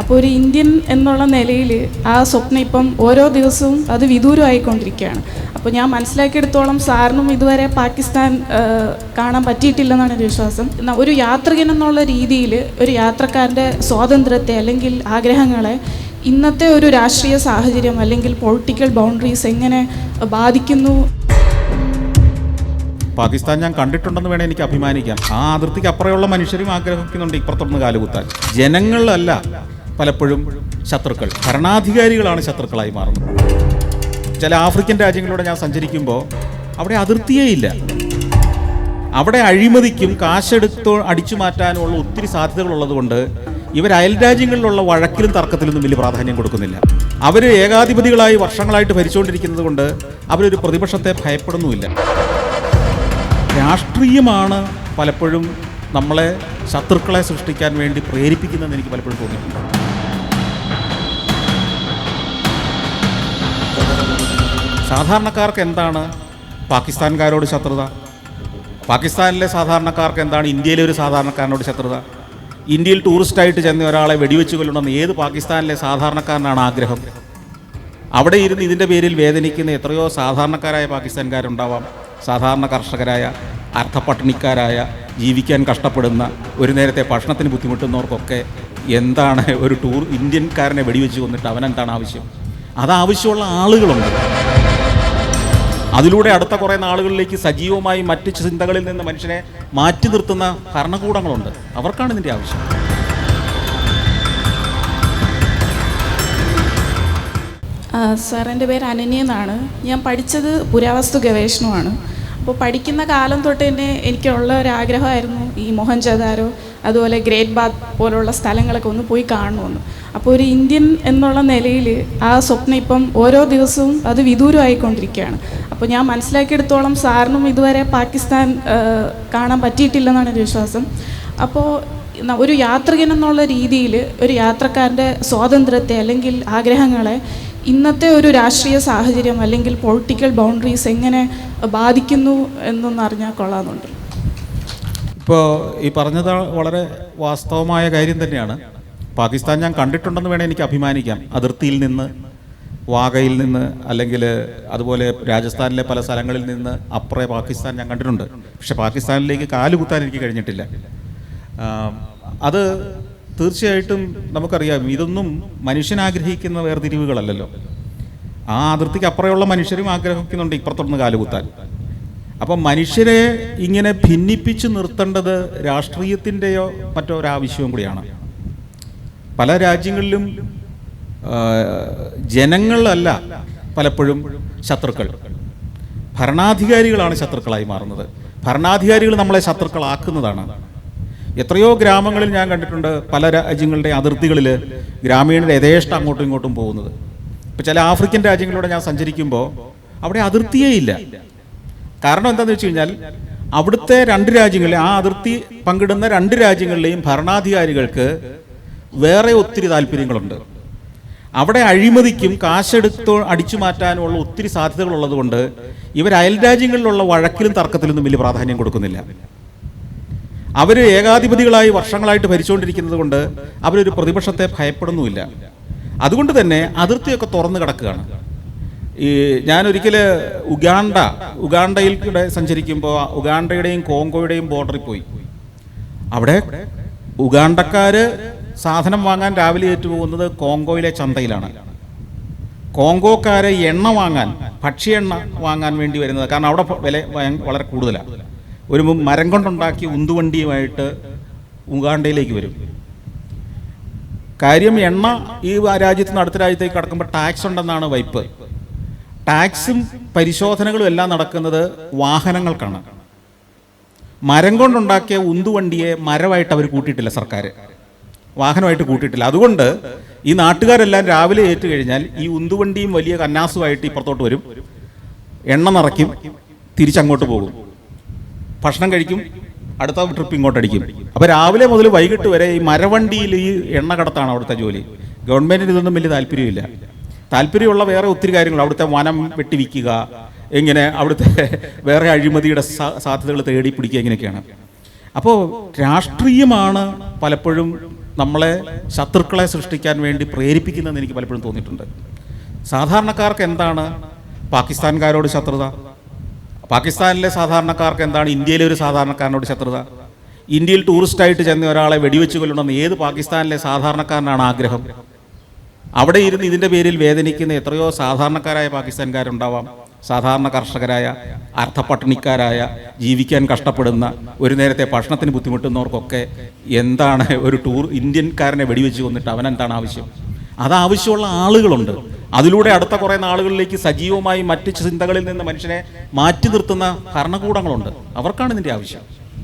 അപ്പോൾ ഒരു ഇന്ത്യൻ എന്നുള്ള നിലയിൽ ആ സ്വപ്നം ഇപ്പം ഓരോ ദിവസവും അത് വിദൂരമായിക്കൊണ്ടിരിക്കുകയാണ്. അപ്പോൾ ഞാൻ മനസ്സിലാക്കിയെടുത്തോളം സാറിനും ഇതുവരെ പാകിസ്ഥാൻ കാണാൻ പറ്റിയിട്ടില്ലെന്നാണ് എന്റെ വിശ്വാസം. ഒരു യാത്രികൻ എന്നുള്ള രീതിയിൽ ഒരു യാത്രക്കാരന്റെ സ്വാതന്ത്ര്യത്തെ അല്ലെങ്കിൽ ആഗ്രഹങ്ങളെ ഇന്നത്തെ ഒരു രാഷ്ട്രീയ സാഹചര്യം അല്ലെങ്കിൽ പൊളിറ്റിക്കൽ ബൗണ്ടറീസ് എങ്ങനെ ബാധിക്കുന്നു? പാകിസ്ഥാൻ ഞാൻ കണ്ടിട്ടുണ്ടെന്ന് വേണേൽ എനിക്ക് അഭിമാനിക്കാം. ആ അതിർത്തിക്ക് അപ്പുറമുള്ള മനുഷ്യരും ആഗ്രഹിക്കുന്നുണ്ട് ഇപ്പുറത്തുനിന്ന് കാലുകുത്താൻ. ജനങ്ങളല്ല. പലപ്പോഴും ശത്രുക്കൾ ഭരണാധികാരികളാണ് ശത്രുക്കളായി മാറുന്നത്. ചില ആഫ്രിക്കൻ രാജ്യങ്ങളിലൂടെ ഞാൻ സഞ്ചരിക്കുമ്പോൾ അവിടെ അതിർത്തിയേ ഇല്ല. അവിടെ അഴിമതിക്കും കാശെടുത്തോ അടിച്ചു മാറ്റാനുള്ള ഒത്തിരി സാധ്യതകളുള്ളത് കൊണ്ട് ഇവർ അയൽ രാജ്യങ്ങളിലുള്ള വഴക്കിലും തർക്കത്തിലൊന്നും വലിയ പ്രാധാന്യം കൊടുക്കുന്നില്ല. അവർ ഏകാധിപതികളായി വർഷങ്ങളായിട്ട് ഭരിച്ചുകൊണ്ടിരിക്കുന്നത് കൊണ്ട് അവരൊരു പ്രതിപക്ഷത്തെ ഭയപ്പെടുന്നുമില്ല. രാഷ്ട്രീയമാണ് പലപ്പോഴും നമ്മളെ ശത്രുക്കളെ സൃഷ്ടിക്കാൻ വേണ്ടി പ്രേരിപ്പിക്കുന്നതെന്ന് എനിക്ക് പലപ്പോഴും തോന്നിയിട്ടുണ്ട്. സാധാരണക്കാർക്ക് എന്താണ് പാകിസ്ഥാൻകാരോട് ശത്രുത? പാകിസ്ഥാനിലെ സാധാരണക്കാർക്ക് എന്താണ് ഇന്ത്യയിലെ ഒരു സാധാരണക്കാരനോട് ശത്രുത? ഇന്ത്യയിൽ ടൂറിസ്റ്റായിട്ട് ചെന്ന ഒരാളെ വെടിവെച്ച് കൊല്ലണമെന്ന് ഏത് പാകിസ്ഥാനിലെ സാധാരണക്കാരനാണ് ആഗ്രഹം? അവിടെ ഇരുന്ന് ഇതിന്റെ പേരിൽ വേദനിക്കുന്ന എത്രയോ സാധാരണക്കാരായ പാകിസ്ഥാൻകാരുണ്ടാവാം. സാധാരണ കർഷകരായ അർത്ഥപട്ടിണിക്കാരായ ജീവിക്കാൻ കഷ്ടപ്പെടുന്ന ഒരു നേരത്തെ ഭക്ഷണത്തിന് ബുദ്ധിമുട്ടുന്നവർക്കൊക്കെ എന്താണ് ഒരു ടൂർ ഇന്ത്യൻകാരനെ വെടിവെച്ച് കൊന്നിട്ട് അവനെന്താണ് ആവശ്യം? അതാവശ്യമുള്ള ആളുകളുണ്ട്. അതിലൂടെ അടുത്ത കുറേ നാളുകളിലേക്ക് സജീവമായി മറ്റ് ചിന്തകളിൽ നിന്ന് മനുഷ്യനെ മാറ്റി നിർത്തുന്ന ഭരണകൂടങ്ങളുണ്ട്. അവർക്കാണ് ഇതിന്റെ ആവശ്യം. സാർ എന്റെ പേര് അനന്യ എന്നാണ്. ഞാൻ പഠിച്ചത് പുരാവസ്തു ഗവേഷണമാണ്. അപ്പോൾ പഠിക്കുന്ന കാലം തൊട്ട് തന്നെ എനിക്കുള്ള ഒരു ആഗ്രഹമായിരുന്നു ഈ മോഹൻജദാരോ അതുപോലെ ഗ്രേറ്റ് ബാത്ത് പോലുള്ള സ്ഥലങ്ങളൊക്കെ ഒന്ന് പോയി കാണണമെന്ന്. അപ്പോൾ ഒരു ഇന്ത്യൻ എന്നുള്ള നിലയിൽ ആ സ്വപ്നം ഇപ്പം ഓരോ ദിവസവും അത് വിദൂരമായിക്കൊണ്ടിരിക്കുകയാണ്. അപ്പോൾ ഞാൻ മനസ്സിലാക്കിയെടുത്തോളം സാറിനും ഇതുവരെ പാകിസ്ഥാൻ കാണാൻ പറ്റിയിട്ടില്ലെന്നാണ് എന്റെ വിശ്വാസം. അപ്പോൾ ഒരു യാത്രികൻ എന്നുള്ള രീതിയിൽ ഒരു യാത്രക്കാരന്റെ സ്വാതന്ത്ര്യത്തെ അല്ലെങ്കിൽ ആഗ്രഹങ്ങളെ ഇന്നത്തെ ഒരു രാഷ്ട്രീയ സാഹചര്യം അല്ലെങ്കിൽ പൊളിറ്റിക്കൽ ബൗണ്ടറീസ് എങ്ങനെ ബാധിക്കുന്നു എന്നൊന്ന് അറിഞ്ഞാൽ കൊള്ളാമെന്നുണ്ട്. ഇപ്പോൾ ഈ പറഞ്ഞത് വളരെ വാസ്തവമായ കാര്യം തന്നെയാണ്. പാകിസ്ഥാൻ ഞാൻ കണ്ടിട്ടുണ്ടെന്ന് വേണേൽ എനിക്ക് അഭിമാനിക്കാം. അതിർത്തിയിൽ നിന്ന് വാഗയിൽ നിന്ന് അല്ലെങ്കിൽ അതുപോലെ രാജസ്ഥാനിലെ പല സ്ഥലങ്ങളിൽ നിന്ന് അപ്പുറേ പാകിസ്ഥാൻ ഞാൻ കണ്ടിട്ടുണ്ട്. പക്ഷെ പാകിസ്ഥാനിലേക്ക് കാലുകുത്താൻ എനിക്ക് കഴിഞ്ഞിട്ടില്ല. അത് തീർച്ചയായിട്ടും നമുക്കറിയാം ഇതൊന്നും മനുഷ്യൻ ആഗ്രഹിക്കുന്ന വേർതിരിവുകളല്ലല്ലോ. ആ അതിർത്തിക്ക് അപ്പുറമുള്ള മനുഷ്യരും ആഗ്രഹിക്കുന്നുണ്ട് ഇപ്പുറത്തുനിന്ന് കാലുകുത്താൻ. അപ്പം മനുഷ്യരെ ഇങ്ങനെ ഭിന്നിപ്പിച്ച് നിർത്തേണ്ടത് രാഷ്ട്രീയത്തിന്റെയോ മറ്റോ ഒരാവശ്യവും കൂടിയാണ്. പല രാജ്യങ്ങളിലും ജനങ്ങളല്ല പലപ്പോഴും ശത്രുക്കൾ. ഭരണാധികാരികളാണ് ശത്രുക്കളായി മാറുന്നത്. ഭരണാധികാരികൾ നമ്മളെ ശത്രുക്കളാക്കുന്നതാണ്. എത്രയോ ഗ്രാമങ്ങളിൽ ഞാൻ കണ്ടിട്ടുണ്ട് പല രാജ്യങ്ങളുടെ അതിർത്തികളിൽ ഗ്രാമീണർ യഥേഷ്ടം അങ്ങോട്ടും ഇങ്ങോട്ടും പോകുന്നത്. ഇപ്പം ചില ആഫ്രിക്കൻ രാജ്യങ്ങളിലൂടെ ഞാൻ സഞ്ചരിക്കുമ്പോൾ അവിടെ അതിർത്തിയേ ഇല്ല. കാരണം എന്താണെന്ന് വെച്ച് കഴിഞ്ഞാൽ അവിടുത്തെ രണ്ട് രാജ്യങ്ങളിലെ ആ അതിർത്തി പങ്കിടുന്ന രണ്ട് രാജ്യങ്ങളിലെയും ഭരണാധികാരികൾക്ക് വേറെ ഒത്തിരി താല്പര്യങ്ങളുണ്ട്. അവിടെ അഴിമതിക്കും കാശെടുത്ത് അടിച്ചു മാറ്റാനുമുള്ള ഒത്തിരി സാധ്യതകളുള്ളത് കൊണ്ട് ഇവർ അയൽ രാജ്യങ്ങളിലുള്ള വഴക്കിലും തർക്കത്തിലൊന്നും വലിയ പ്രാധാന്യം കൊടുക്കുന്നില്ല. അവർ ഏകാധിപതികളായി വർഷങ്ങളായിട്ട് ഭരിച്ചുകൊണ്ടിരിക്കുന്നത് കൊണ്ട് അവരൊരു പ്രതിപക്ഷത്തെ ഭയപ്പെടുന്നുമില്ല. അതുകൊണ്ട് തന്നെ അതിർത്തിയൊക്കെ തുറന്നു കിടക്കുകയാണ്. ഈ ഞാനൊരിക്കൽ ഉഗാണ്ട ഉഗാണ്ടയിൽ കൂടെ സഞ്ചരിക്കുമ്പോൾ ഉഗാണ്ടയുടെയും കോങ്കോയുടെയും ബോർഡറിൽ പോയി. അവിടെ ഉഗാണ്ടക്കാർ സാധനം വാങ്ങാൻ രാവിലെ ഏറ്റുപോകുന്നത് കോങ്കോയിലെ ചന്തയിലാണ്. കോങ്കോക്കാരെ എണ്ണ വാങ്ങാൻ ഭക്ഷ്യ എണ്ണ വാങ്ങാൻ വേണ്ടി വരുന്നത് കാരണം അവിടെ വില വളരെ കൂടുതലാണ് ഒരു മരം കൊണ്ടുണ്ടാക്കിയ ഉന്തുവണ്ടിയുമായിട്ട് ഉഗാണ്ടയിലേക്ക് വരും. കാര്യം എണ്ണ ഈ രാജ്യത്ത് നിന്ന് അടുത്ത രാജ്യത്തേക്ക് കടക്കുമ്പോൾ ടാക്സ് ഉണ്ടെന്നാണ് വൈപ്പ്. ടാക്സും പരിശോധനകളും എല്ലാം നടക്കുന്നത് വാഹനങ്ങൾക്കാണ്. മരം കൊണ്ടുണ്ടാക്കിയ ഉന്തുവണ്ടിയെ മരമായിട്ട് അവർ കൂട്ടിയിട്ടില്ല സർക്കാർ വാഹനമായിട്ട് കൂട്ടിയിട്ടില്ല. അതുകൊണ്ട് ഈ നാട്ടുകാരെല്ലാം രാവിലെ ഏറ്റു കഴിഞ്ഞാൽ ഈ ഉന്തുവണ്ടിയും വലിയ കന്നാസുമായിട്ട് ഇപ്പുറത്തോട്ട് വരും. എണ്ണ നിറയ്ക്കും തിരിച്ചങ്ങോട്ട് പോകും. ഭക്ഷണം കഴിക്കും അടുത്ത ട്രിപ്പ് ഇങ്ങോട്ടടിക്കും. അപ്പോൾ രാവിലെ മുതൽ വൈകിട്ട് വരെ ഈ മരവണ്ടിയിൽ ഈ എണ്ണ കടത്താണ് അവിടുത്തെ ജോലി. ഗവൺമെന്റിന് ഇതൊന്നും വലിയ താല്പര്യമില്ല. താല്പര്യമുള്ള വേറെ ഒത്തിരി കാര്യങ്ങൾ അവിടുത്തെ വനം വെട്ടിവിൽക്കുക എങ്ങനെ അവിടുത്തെ വേറെ അഴിമതിയുടെ സാധ്യതകൾ തേടി പിടിക്കുക ഇങ്ങനെയൊക്കെയാണ്. അപ്പോൾ രാഷ്ട്രീയമാണ് പലപ്പോഴും നമ്മളെ ശത്രുക്കളെ സൃഷ്ടിക്കാൻ വേണ്ടി പ്രേരിപ്പിക്കുന്നതെന്ന് എനിക്ക് പലപ്പോഴും തോന്നിയിട്ടുണ്ട്. സാധാരണക്കാർക്ക് എന്താണ് പാകിസ്ഥാൻകാരോട് ശത്രുത? പാകിസ്ഥാനിലെ സാധാരണക്കാർക്ക് എന്താണ് ഇന്ത്യയിലെ ഒരു സാധാരണക്കാരനോട് ശത്രുത? ഇന്ത്യയിൽ ടൂറിസ്റ്റായിട്ട് ചെന്ന ഒരാളെ വെടിവെച്ച് കൊല്ലണമെന്ന് ഏത് പാകിസ്ഥാനിലെ സാധാരണക്കാരനാണ് ആഗ്രഹം? അവിടെ ഇരുന്ന് ഇതിന്റെ പേരിൽ വേദനിക്കുന്ന എത്രയോ സാധാരണക്കാരായ പാകിസ്ഥാൻകാരുണ്ടാവാം. സാധാരണ കർഷകരായ അർത്ഥപട്ടണിക്കാരായ ജീവിക്കാൻ കഷ്ടപ്പെടുന്ന ഒരു നേരത്തെ ഭക്ഷണത്തിന് ബുദ്ധിമുട്ടുന്നവർക്കൊക്കെ എന്താണ് ഒരു ടൂർ ഇന്ത്യൻകാരനെ വെടിവെച്ച് കൊന്നിട്ട് അവൻ എന്താണ് ആവശ്യം? അത് ആവശ്യമുള്ള ആളുകളുണ്ട്. അതിലൂടെ അടുത്ത കുറേ നാളുകളിലേക്ക് സജീവമായി മറ്റ് ചിന്തകളിൽ നിന്ന് മനുഷ്യനെ മാറ്റി നിർത്തുന്ന ഭരണകൂടങ്ങളുണ്ട്. അവർക്കാണ് ഇതിന്റെ ആവശ്യം.